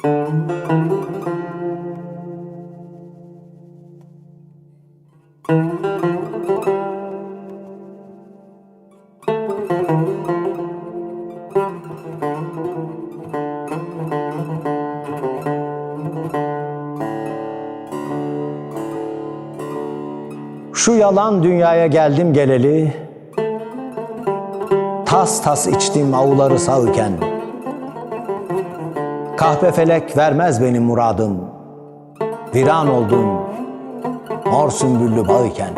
Şu yalan dünyaya geldim geleli, tas tas içtim avuları sağıken. Kahpe felek vermez benim muradım, viran oldum mor sümbüllü bağ iken.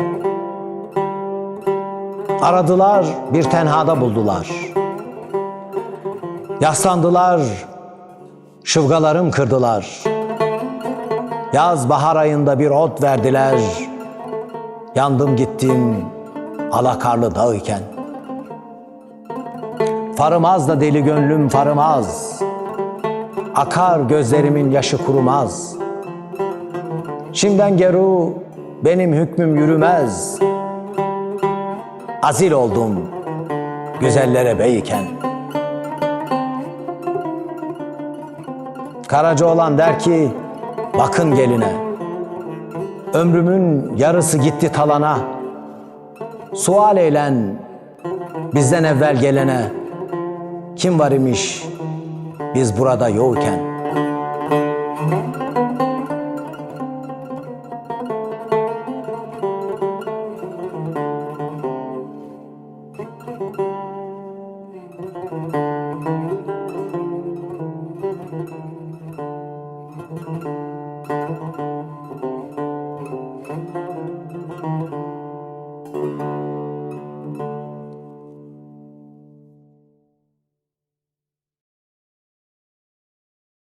Aradılar bir tenhada buldular. Yaslandılar, şıvgalarım kırdılar. Yaz bahar ayında bir ot verdiler. Yandım gittim alakarlı dağ iken. Farımaz da deli gönlüm farımaz. Akar gözlerimin yaşı kurumaz. Şimden geru benim hükmüm yürümez. Azil oldum güzellere beyken. Karaca olan der ki bakın geline. Ömrümün yarısı gitti talana. Sual eylen bizden evvel gelene. Kim var imiş biz burada yokken.